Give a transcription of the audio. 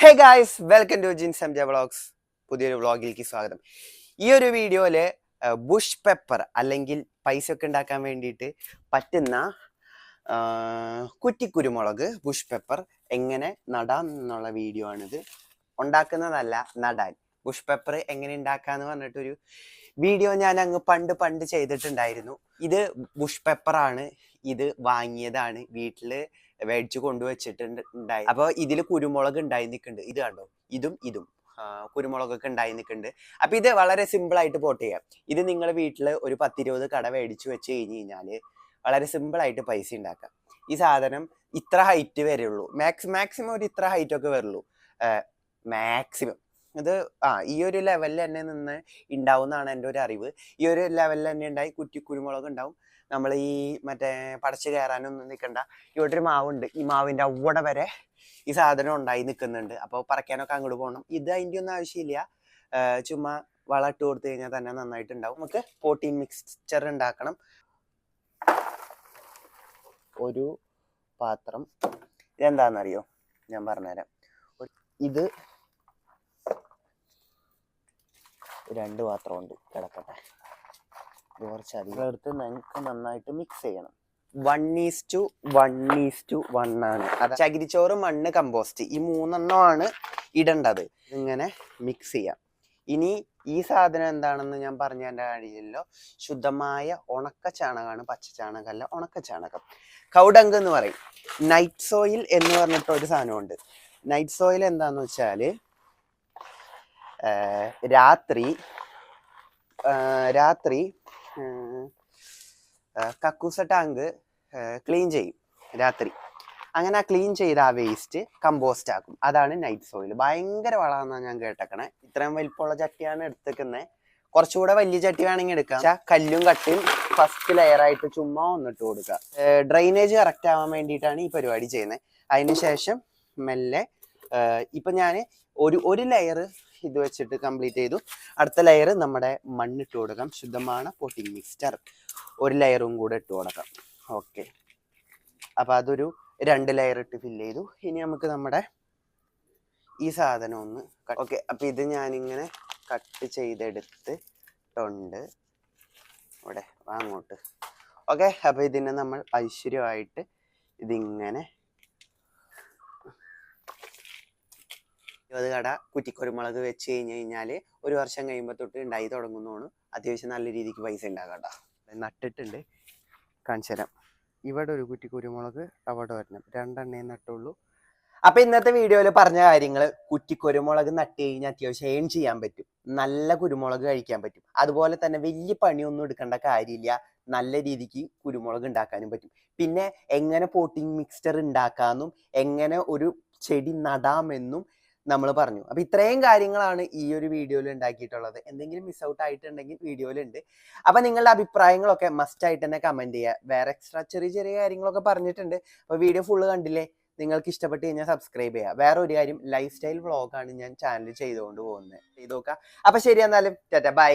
Hey guys welcome to Jins M J vlogs പുതിയൊരു വ്ളോഗിലേക്ക് സ്വാഗതം. ഈ ഒരു വീഡിയോയിൽ ബുഷ് പെപ്പർ അല്ലെങ്കിൽ പൈസ ഒക്കെ ഉണ്ടാക്കാൻ വേണ്ടിയിട്ട് പറ്റുന്ന കുറ്റിക്കുരുമുളക് ബുഷ് പെപ്പർ എങ്ങനെ നടാം എന്നുള്ള വീഡിയോ ആണിത്. ഉണ്ടാക്കുന്നതല്ല നടാൻ. ബുഷ് പെപ്പർ എങ്ങനെ ഉണ്ടാക്കാന്ന് പറഞ്ഞിട്ടൊരു വീഡിയോ ഞാൻ അങ്ങ് പണ്ട് പണ്ട് ചെയ്തിട്ടുണ്ടായിരുന്നു. ഇത് ബുഷ് പെപ്പറാണ് ഇത് വാങ്ങിയതാണ് വീട്ടിൽ മേടിച്ചു കൊണ്ടുവച്ചിട്ടുണ്ട് ഉണ്ടായി. അപ്പൊ ഇതിൽ കുരുമുളക് ഉണ്ടായി നിൽക്കുന്നുണ്ട്. ഇത് കണ്ടോ? ഇതും ഇതും. കുരുമുളകൊക്കെ ഉണ്ടായി നിൽക്കുന്നുണ്ട്. അപ്പൊ ഇത് വളരെ സിമ്പിൾ ആയിട്ട് പോട്ട്. ചെയ്യാം ഇത് നിങ്ങൾ വീട്ടിൽ ഒരു പത്തിരുപത് കട മേടിച്ചു വെച്ച് കഴിഞ്ഞ് കഴിഞ്ഞാൽ വളരെ സിമ്പിൾ ആയിട്ട് പൈസ ഉണ്ടാക്കാം. ഈ സാധനം ഇത്ര ഹൈറ്റ് വരുള്ളൂ മാക്സ് മാക്സിമം ഒരു ഇത്ര ഹൈറ്റ് ഒക്കെ വരുള്ളൂ. മാക്സിമം ഇത് ആ ഈ ഒരു ലെവലിൽ തന്നെ നിന്ന് ഉണ്ടാവുന്നതാണ് എന്റെ ഒരു അറിവ്. ഈ ഒരു ലെവലിൽ തന്നെ ഉണ്ടായി കുറ്റി കുരുമുളക് ഉണ്ടാവും നമ്മൾ ഈ മറ്റേ പടച്ച് കയറാനൊന്നും നിൽക്കണ്ട ഇവിടെ ഒരു മാവുണ്ട്. ഈ മാവിന്റെ അവിടെ വരെ ഈ സാധനം ഉണ്ടായി നിൽക്കുന്നുണ്ട് അപ്പോൾ പറക്കാനൊക്കെ അങ്ങോട്ട് പോകണം ഇത് അതിന്റെ ഒന്നും ആവശ്യമില്ല. ചുമ്മാ വളം ഇട്ട് കൊടുത്തു കഴിഞ്ഞാൽ തന്നെ നന്നായിട്ടുണ്ടാവും. നമുക്ക് പ്രോട്ടീൻ മിക്സ്ചർ ഉണ്ടാക്കണം ഒരു പാത്രം. ഇതെന്താണെന്നറിയോ ഞാൻ പറഞ്ഞുതരാം. ഇത് രണ്ട് പാത്രമുണ്ട്. കിടക്കട്ടെ. ഇത് കുറച്ച് അധികം എടുത്ത് നമുക്ക് നന്നായിട്ട് മിക്സ് ചെയ്യണം. One is to one is to one ആണ്. അത്. ചകിരിച്ചോറ് മണ്ണ് കമ്പോസ്റ്റ് ഈ മൂന്നെണ്ണമാണ് ഇടേണ്ടത്. ഇങ്ങനെ മിക്സ് ചെയ്യാം. ഇനി ഈ സാധനം എന്താണെന്ന് ഞാൻ പറഞ്ഞ തരേണ്ട കാര്യമില്ലല്ലോ ശുദ്ധമായ ഉണക്ക ചാണകമാണ് പച്ച ചാണകമല്ല ഉണക്ക ചാണകം കൗഡങ്ക് എന്ന് പറയും. നൈറ്റ് സോയിൽ എന്ന് പറഞ്ഞിട്ട് ഒരു സാധനമുണ്ട്. നൈറ്റ് സോയിൽ എന്താന്ന് വെച്ചാൽ ആഹ് രാത്രി രാത്രി കക്കൂസ ടാങ്ക് ക്ലീൻ ചെയ്യും രാത്രി. അങ്ങനെ ആ ക്ലീൻ ചെയ്ത ആ വേസ്റ്റ് കമ്പോസ്റ്റ് ആക്കും. അതാണ് നൈറ്റ് സോയിൽ ഭയങ്കര വളമാണെന്നാണ് ഞാൻ കേട്ടേക്കണേ. ഇത്രയും വലിപ്പമുള്ള ചട്ടിയാണ് എടുത്തേക്കുന്നത് കുറച്ചുകൂടെ വലിയ ചട്ടി വേണമെങ്കിൽ എടുക്കാം. കല്ലും കട്ടിയും ഫസ്റ്റ് ലെയർ ആയിട്ട് ചുമ്മാ ഒന്നിട്ട് കൊടുക്കുക. ഡ്രെയിനേജ് കറക്റ്റ് ആവാൻ വേണ്ടിയിട്ടാണ് ഈ പരിപാടി ചെയ്യുന്നത് അതിന് ശേഷം മെല്ലെ ഇപ്പൊ ഞാൻ ഒരു ഒരു ലെയർ ഇത് വെച്ചിട്ട് കംപ്ലീറ്റ് ചെയ്തു. അടുത്ത ലെയർ നമ്മുടെ മണ്ണിട്ട് കൊടുക്കാം. ശുദ്ധമാണ് പോട്ടിങ് മിക്സ്ചർ ഒരു ലെയറും കൂടെ ഇട്ട് കൊടുക്കാം. ഓക്കെ അപ്പൊ അതൊരു രണ്ട് ലെയർ ഇട്ട് ഫില്ല് ചെയ്തു. ഇനി നമുക്ക് നമ്മുടെ ഈ സാധനം ഒന്ന് ഓക്കെ അപ്പൊ ഇത് ഞാനിങ്ങനെ കട്ട് ചെയ്തെടുത്തിട്ടുണ്ട് ഇവിടെ അങ്ങോട്ട്. ഓക്കെ അപ്പൊ ഇതിനെ നമ്മൾ ഐശ്വര്യമായിട്ട് ഇതിങ്ങനെ ഇരുപത് കട കുറ്റിക്കുരുമുളക് വെച്ച് കഴിഞ്ഞ് കഴിഞ്ഞാൽ ഒരു വർഷം കഴിയുമ്പോൾ തൊട്ട് ഉണ്ടായി തുടങ്ങുന്നതാണ്. അത്യാവശ്യം നല്ല രീതിക്ക് പൈസ ഉണ്ടാകാട്ടോ നട്ടിട്ടുണ്ട്. കാണിച്ചു ഇവിടെ ഒരു കുറ്റി കുരുമുളക് അവിടെ വരണം രണ്ടെണ്ണേ നട്ടുള്ളൂ. അപ്പൊ ഇന്നത്തെ വീഡിയോയിൽ പറഞ്ഞ കാര്യങ്ങൾ കുറ്റി കുരുമുളക് നട്ട് കഴിഞ്ഞാൽ അത്യാവശ്യം ഏൺ ചെയ്യാൻ പറ്റും. നല്ല കുരുമുളക് കഴിക്കാൻ പറ്റും. അതുപോലെ തന്നെ വലിയ പണിയൊന്നും എടുക്കേണ്ട കാര്യമില്ല. നല്ല രീതിക്ക് കുരുമുളക് ഉണ്ടാക്കാനും പറ്റും. പിന്നെ എങ്ങനെ പോട്ടിംഗ് മിക്സ്ചർ ഉണ്ടാക്കാമെന്നും എങ്ങനെ ഒരു ചെടി നടാമെന്നും നമ്മൾ പറഞ്ഞു. അപ്പൊ ഇത്രയും കാര്യങ്ങളാണ് ഈ ഒരു വീഡിയോയിൽ ഉണ്ടാക്കിയിട്ടുള്ളത്. എന്തെങ്കിലും മിസ് ഔട്ട് ആയിട്ടുണ്ടെങ്കിൽ വീഡിയോയിലുണ്ട്. അപ്പൊ നിങ്ങളുടെ അഭിപ്രായങ്ങളൊക്കെ മസ്റ്റ് ആയിട്ട് തന്നെ കമന്റ് ചെയ്യുക. വേറെ എക്സ്ട്രാ ചെറിയ ചെറിയ കാര്യങ്ങളൊക്കെ പറഞ്ഞിട്ടുണ്ട്. അപ്പൊ വീഡിയോ ഫുള്ള് കണ്ടില്ലേ? നിങ്ങൾക്ക് ഇഷ്ടപ്പെട്ട് കഴിഞ്ഞാൽ സബ്സ്ക്രൈബ് ചെയ്യുക. വേറെ ഒരു കാര്യം ലൈഫ് സ്റ്റൈൽ വ്ളോഗാണ് ഞാൻ ചാനൽ ചെയ്തുകൊണ്ട് പോകുന്നത്. ചെയ്ത് നോക്കാം അപ്പൊ ശരി എന്നാലും ബൈ